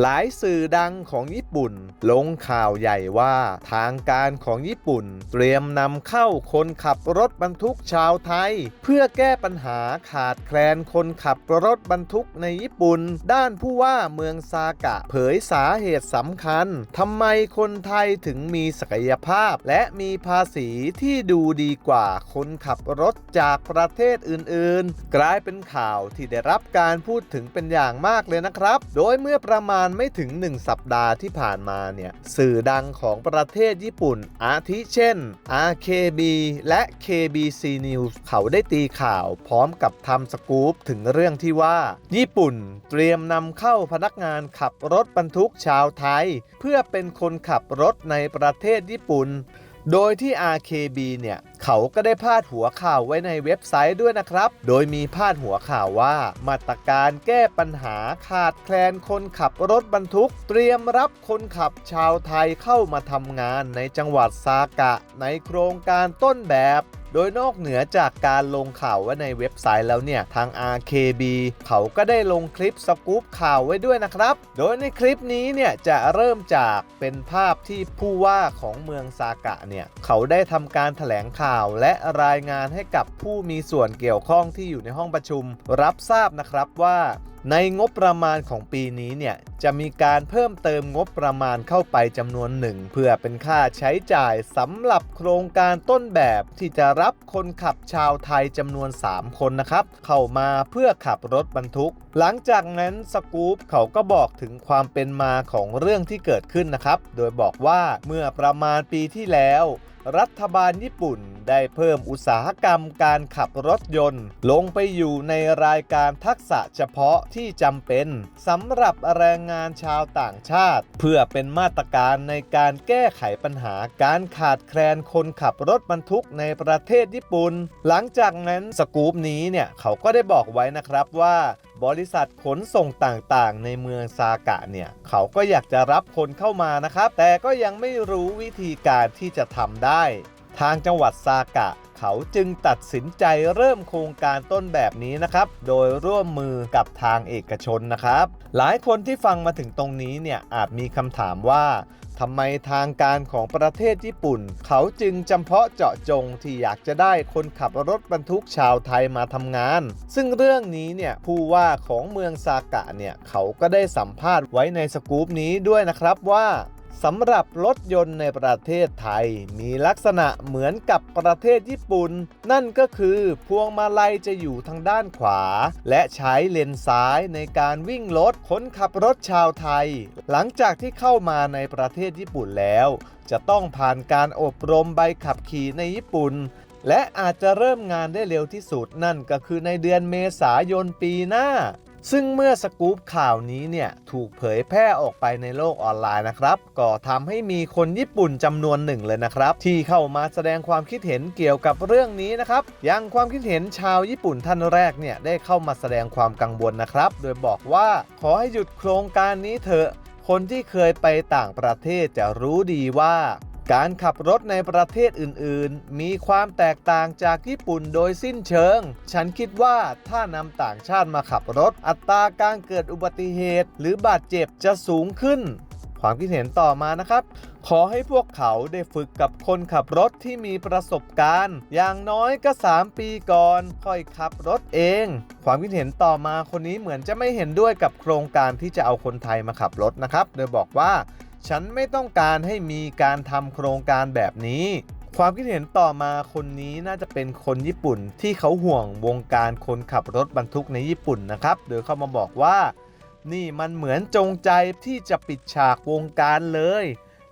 หลายสื่อดังของญี่ปุ่น ลงข่าวใหญ่ว่า ทางการของญี่ปุ่น เตรียมนำเข้าคนขับรถบรรทุกชาวไทย เพื่อแก้ปัญหาขาดแคลนคนขับรถบรรทุกในญี่ปุ่น ด้านผู้ว่าเมืองซากะเผยสาเหตุสำคัญทำไมคนไทยถึงมีศักยภาพ และมีภาษีที่ดูดีกว่าคนขับรถจากประเทศอื่น ๆ กลายเป็นข่าวที่ได้รับการพูดถึงเป็นอย่างมากเลยนะครับ โดยเมื่อประมาณไม่ถึง 1 สัปดาห์ที่ผ่านมาเนี่ย สื่อดังของประเทศญี่ปุ่น อาทิเช่น RKB และ KBC News เขาได้ตีข่าวพร้อมกับทำสกู๊ปถึงเรื่องที่ว่า ญี่ปุ่นเตรียมนำเข้าพนักงานขับรถบรรทุกชาวไทย เพื่อเป็นคนขับรถในประเทศญี่ปุ่น โดยที่ RKB เนี่ย เขาก็ได้พาดหัวข่าวไว้ในเว็บไซต์ด้วยนะครับ โดยมีพาดหัวข่าวว่า มาตรการแก้ปัญหาขาดแคลนคนขับรถบรรทุก เตรียมรับคนขับชาวไทยเข้ามาทำงานในจังหวัดซากะ ในโครงการต้นแบบ โดยนอกเหนือจากการลงข่าวไว้ในเว็บไซต์แล้วเนี่ย ทาง RKB เขาก็ได้ลงคลิปสกู๊ปข่าวไว้ด้วยนะครับ โดยในคลิปนี้เนี่ยจะเริ่มจากเป็นภาพที่ผู้ว่าของเมืองซากะเนี่ย เขาได้ทำการถแถลงข่าวและรายงานให้กับผู้มีส่วนเกี่ยวข้องที่อยู่ในห้องประชุม รับทราบนะครับว่าในงบประมาณของปีนี้เนี่ยจะมีการเพิ่มเติมงบประมาณเข้าไปจำนวนหนึ่ง เพื่อเป็นค่าใช้จ่ายสำหรับโครงการต้นแบบที่จะรับคนขับชาวไทยจำนวน 3 คนนะครับ เข้ามาเพื่อขับรถบรรทุก หลังจากนั้นสกู๊ปเขาก็บอกถึงความเป็นมาของเรื่องที่เกิดขึ้นนะครับ โดยบอกว่าเมื่อประมาณปีที่แล้ว รัฐบาลญี่ปุ่นได้เพิ่มอุตสาหกรรมการขับรถยนต์ ลงไปอยู่ในรายการทักษะเฉพาะที่จำเป็นสำหรับแรงงานชาวต่างชาติ เพื่อเป็นมาตรการในการแก้ไขปัญหาการขาดแคลนคนขับรถบรรทุกในประเทศญี่ปุ่น หลังจากนั้นสกู๊ปนี้เนี่ยเขาก็ได้บอกไว้นะครับว่า บริษัทขนส่งต่างๆ ในเมืองซากะเนี่ย เขาก็อยากจะรับคนเข้ามานะครับ แต่ก็ยังไม่รู้วิธีการที่จะทำได้ ทางจังหวัดซากะ เขาจึงตัดสินใจเริ่มโครงการต้นแบบนี้นะครับ โดยร่วมมือกับทางเอกชนนะครับ หลายคนที่ฟังมาถึงตรงนี้เนี่ยอาจมีคำถามว่าทำไมทางการของประเทศญี่ปุ่น เขาจึงจำเพาะเจาะจงที่อยากจะได้คนขับรถบรรทุกชาวไทยมาทำงาน ซึ่งเรื่องนี้เนี่ยผู้ว่าของเมืองซากะเนี่ยเขาก็ได้สัมภาษณ์ไว้ในสกู๊ปนี้ด้วยนะครับว่า สำหรับรถยนต์ในประเทศไทย มีลักษณะเหมือนกับประเทศญี่ปุ่น นั่นก็คือพวงมาลัยจะอยู่ทางด้านขวา และใช้เลนซ้ายในการวิ่งรถคนขับรถชาวไทย หลังจากที่เข้ามาในประเทศญี่ปุ่นแล้ว จะต้องผ่านการอบรมใบขับขี่ในญี่ปุ่น และอาจจะเริ่มงานได้เร็วที่สุดนั่นก็คือในเดือนเมษายนปีหน้า ซึ่งเมื่อสกู๊ปข่าวนี้เนี่ยถูกเผยแพร่ออกไปในโลกออนไลน์นะครับ ก็ทำให้มีคนญี่ปุ่นจำนวนหนึ่งเลยนะครับ ที่เข้ามาแสดงความคิดเห็นเกี่ยวกับเรื่องนี้นะครับอย่างความคิดเห็นชาวญี่ปุ่นท่านแรกเนี่ยได้เข้ามาแสดงความกังวลนะครับ โดยบอกว่าขอให้หยุดโครงการนี้เถอะคนที่เคยไปต่างประเทศจะรู้ดีว่า การขับรถในประเทศอื่นๆ มีความแตกต่างจากญี่ปุ่นโดยสิ้นเชิง ฉันคิดว่าถ้านำต่างชาติมาขับรถ อัตราการเกิดอุบัติเหตุ หรือบาดเจ็บจะสูงขึ้น ความคิดเห็นต่อมานะครับ ขอให้พวกเขาได้ฝึกกับคนขับรถที่มีประสบการณ์ อย่างน้อยก็ 3 ปีก่อน ค่อยขับรถเอง ความคิดเห็นต่อมาคนนี้เหมือนจะไม่เห็นด้วยกับโครงการที่จะเอาคนไทยมาขับรถนะครับ โดยบอกว่า ฉันไม่ต้องการให้มีการทำโครงการแบบนี้ ความคิดเห็นต่อมาคนนี้น่าจะเป็นคนญี่ปุ่นที่เขาห่วงวงการคนขับรถบรรทุกในญี่ปุ่นนะครับ โดยเข้ามาบอกว่า นี่มันเหมือนจงใจที่จะปิดฉากวงการเลย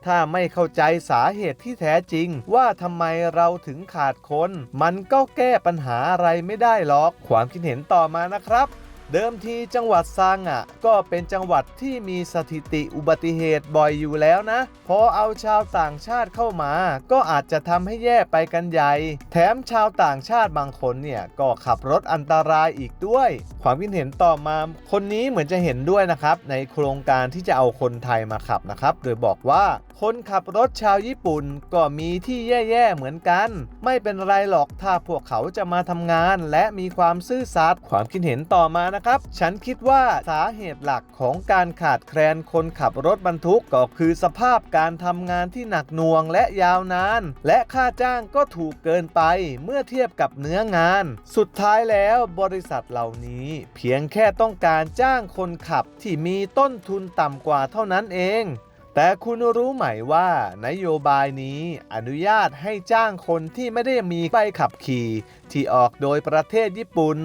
ถ้าไม่เข้าใจสาเหตุที่แท้จริง ว่าทำไมเราถึงขาดคน มันก็แก้ปัญหาอะไรไม่ได้หรอก ความคิดเห็นต่อมานะครับ เดิมทีจังหวัดซางอะก็เป็นจังหวัดที่มีสถิติอุบัติเหตุบ่อยอยู่แล้วนะ พอเอาชาวต่างชาติเข้ามา ก็อาจจะทำให้แย่ไปกันใหญ่ แถมชาวต่างชาติบางคนเนี่ยก็ขับรถอันตรายอีกด้วย ความคิดเห็นต่อมา คนนี้เหมือนจะเห็นด้วยนะครับ ในโครงการที่จะเอาคนไทยมาขับนะครับ โดยบอกว่าคนขับรถชาวญี่ปุ่นก็มีที่แย่ๆเหมือนกัน ไม่เป็นไรหรอกถ้าพวกเขาจะมาทำงาน และมีความซื่อสัตย์ความคิดเห็นต่อมานะนะครับ ฉันคิดว่าสาเหตุหลักของการขาดแคลนคนขับรถบรรทุกก็คือสภาพการทำงานที่หนักหน่วงและยาวนาน และค่าจ้างก็ถูกเกินไปเมื่อเทียบกับเนื้องาน สุดท้ายแล้วบริษัทเหล่านี้ เพียงแค่ต้องการจ้างคนขับที่มีต้นทุนต่ำกว่าเท่านั้นเองแต่คุณรู้ไหมว่านโยบายนี้อนุญาตให้จ้างคนที่ไม่ได้มีใบขับขี่ ที่ออกโดยประเทศญี่ปุ่น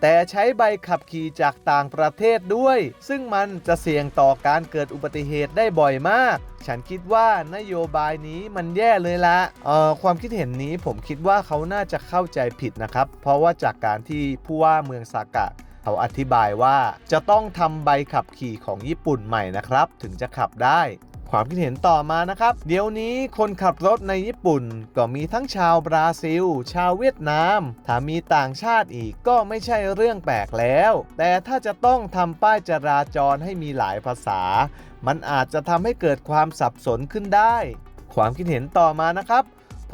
แต่ใช้ใบขับขี่จากต่างประเทศด้วย ซึ่งมันจะเสี่ยงต่อการเกิดอุบัติเหตุได้บ่อยมาก ฉันคิดว่านโยบายนี้มันแย่เลยละเอ่อความคิดเห็นนี้ผมคิดว่าเขาน่าจะเข้าใจผิดนะครับ เพราะว่าจากการที่ผู้ว่าเมืองซากะเขาอธิบายว่าจะต้องทำใบขับขี่ของญี่ปุ่นใหม่นะครับ ถึงจะขับได้ ความคิดเห็นต่อมานะครับ เดี๋ยวนี้คนขับรถในญี่ปุ่น ก็มีทั้งชาวบราซิล ชาวเวียดนาม ถ้ามีต่างชาติอีกก็ไม่ใช่เรื่องแปลกแล้ว แต่ถ้าจะต้องทำป้ายจราจรให้มีหลายภาษา มันอาจจะทำให้เกิดความสับสนขึ้นได้ ความคิดเห็นต่อมานะครับ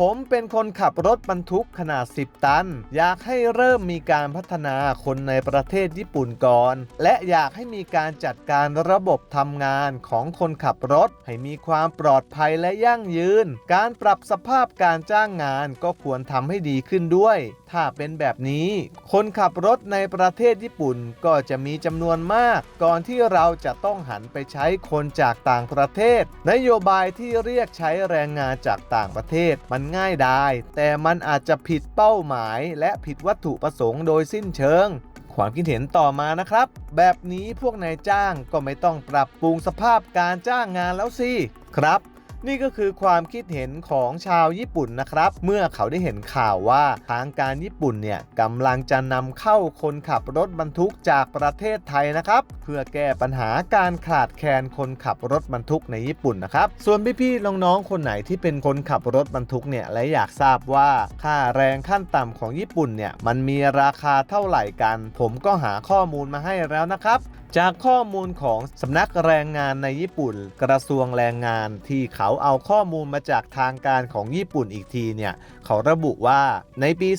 ผมเป็นคนขับรถบรรทุกขนาด 10 ตัน อยากให้เริ่มมีการพัฒนาคนในประเทศญี่ปุ่นก่อน และอยากให้มีการจัดการระบบทำงานของคนขับรถ ให้มีความปลอดภัยและยั่งยืน การปรับสภาพการจ้างงานก็ควรทำให้ดีขึ้นด้วย ถ้าเป็นแบบนี้ คนขับรถในประเทศญี่ปุ่นก็จะมีจำนวนมาก ก่อนที่เราจะต้องหันไปใช้คนจากต่างประเทศ นโยบายที่เรียกใช้แรงงานจากต่างประเทศมันง่ายได้แต่มันอาจจะผิดเป้าหมาย และผิดวัตถุประสงค์โดยสิ้นเชิง ความคิดเห็นต่อมานะครับ แบบนี้พวกนายจ้างก็ไม่ต้องปรับปรุงสภาพการจ้างงานแล้วสิ ครับ นี่ก็คือความคิดเห็นของชาวญี่ปุ่นนะครับ เมื่อเขาได้เห็นข่าวว่าทางการญี่ปุ่นเนี่ยกำลังจะนำเข้าคนขับรถบรรทุกจากประเทศไทยนะครับ เพื่อแก้ปัญหาการขาดแคลนคนขับรถบรรทุกในญี่ปุ่นนะครับ ส่วนพี่ๆน้องๆคนไหนที่เป็นคนขับรถบรรทุกเนี่ยและอยากทราบว่าค่าแรงขั้นต่ำของญี่ปุ่นเนี่ยมันมีราคาเท่าไหร่กัน ผมก็หาข้อมูลมาให้แล้วนะครับ จากข้อมูลของสำนักแรงงานในญี่ปุ่น กระทรวงแรงงานที่เขาเอาข้อมูลมาจากทางการของญี่ปุ่นอีกทีเนี่ย เขาระบุว่าในปี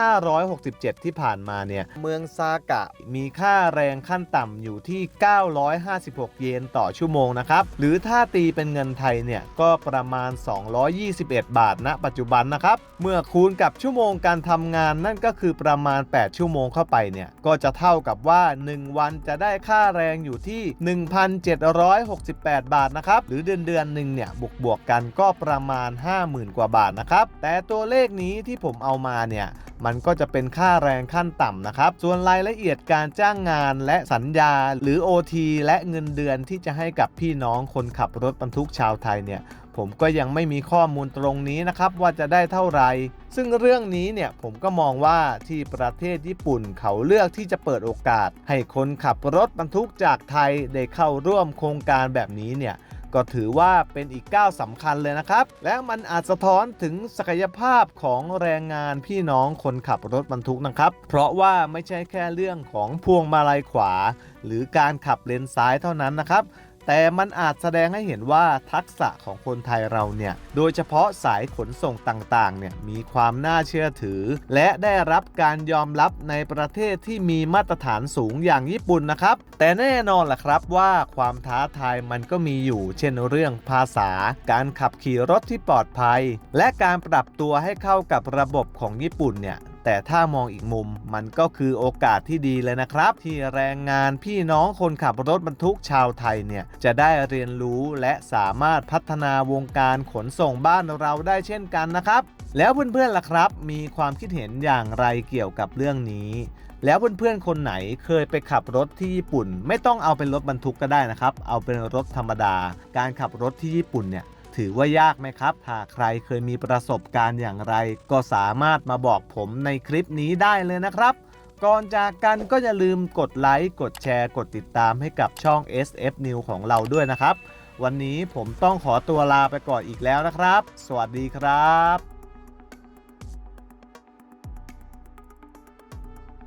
2567 ที่ผ่านมาเนี่ย เมืองซากะมีค่าแรงขั้นต่ำอยู่ที่ 956 เยนต่อชั่วโมงนะครับ หรือถ้าตีเป็นเงินไทยเนี่ย ก็ประมาณ 221 บาทณปัจจุบันนะครับ เมื่อคูณกับชั่วโมงการทำงานนั่นก็คือประมาณ 8 ชั่วโมงเข้าไปเนี่ยก็จะเท่ากับว่า 1 วันจะได้ค่าแรงอยู่ที่ 1,768 บาทนะครับ หรือเดือนเดือนหนึ่งเนี่ยบวกบวกกันก็ประมาณ 50,000 กว่าบาทนะครับ แต่ตัวเลขนี้ที่ผมเอามาเนี่ยมันก็จะเป็นค่าแรงขั้นต่ำนะครับ ส่วนรายละเอียดการจ้างงานและสัญญาหรือ OT และเงินเดือนที่จะให้กับพี่น้องคนขับรถบรรทุกชาวไทยเนี่ย ผมก็ยังไม่มีข้อมูลตรงนี้นะครับว่าจะได้เท่าไหร่ ซึ่งเรื่องนี้เนี่ยผมก็มองว่าที่ประเทศญี่ปุ่นเขาเลือกที่จะเปิดโอกาส ให้คนขับรถบรรทุกจากไทยได้เข้าร่วมโครงการแบบนี้เนี่ยก็ถือว่าเป็นอีกก้าวสำคัญเลยนะครับ และมันอาจสะท้อนถึงศักยภาพของแรงงานพี่น้องคนขับรถบรรทุกนะครับ เพราะว่าไม่ใช่แค่เรื่องของพวงมาลัยขวา หรือการขับเลนซ้ายเท่านั้นนะครับ แต่มันอาจแสดงให้เห็นว่าทักษะของคนไทยเราเนี่ย โดยเฉพาะสายขนส่งต่างๆ เนี่ย มีความน่าเชื่อถือ และได้รับการยอมรับในประเทศที่มีมาตรฐานสูงอย่างญี่ปุ่นนะครับ แต่แน่นอนล่ะครับว่าความท้าทายมันก็มีอยู่ เช่นเรื่องภาษา การขับขี่รถที่ปลอดภัย และการปรับตัวให้เข้ากับระบบของญี่ปุ่นเนี่ย แต่ถ้ามองอีกมุมมันก็คือโอกาสที่ดีเลยนะครับ ที่แรงงานพี่น้องคนขับรถบรรทุกชาวไทยเนี่ยจะได้เรียนรู้และสามารถพัฒนาวงการขนส่งบ้านเราได้เช่นกันนะครับ แล้วเพื่อนๆล่ะครับ มีความคิดเห็นอย่างไรเกี่ยวกับเรื่องนี้ แล้วเพื่อนๆคนไหนเคยไปขับรถที่ญี่ปุ่น ไม่ต้องเอาเป็นรถบรรทุกก็ได้นะครับ เอาเป็นรถธรรมดา การขับรถที่ญี่ปุ่นเนี่ย ถือว่ายากไหมครับถ้าใครเคยมีประสบการณ์อย่างไร ก็สามารถมาบอกผมในคลิปนี้ได้เลยนะครับ ก่อนจากกันก็อย่าลืมกดไลค์ กดแชร์ กดติดตามให้กับช่อง SF New ของเราด้วยนะครับ วันนี้ผมต้องขอตัวลาไปก่อนอีกแล้วนะครับ สวัสดีครับ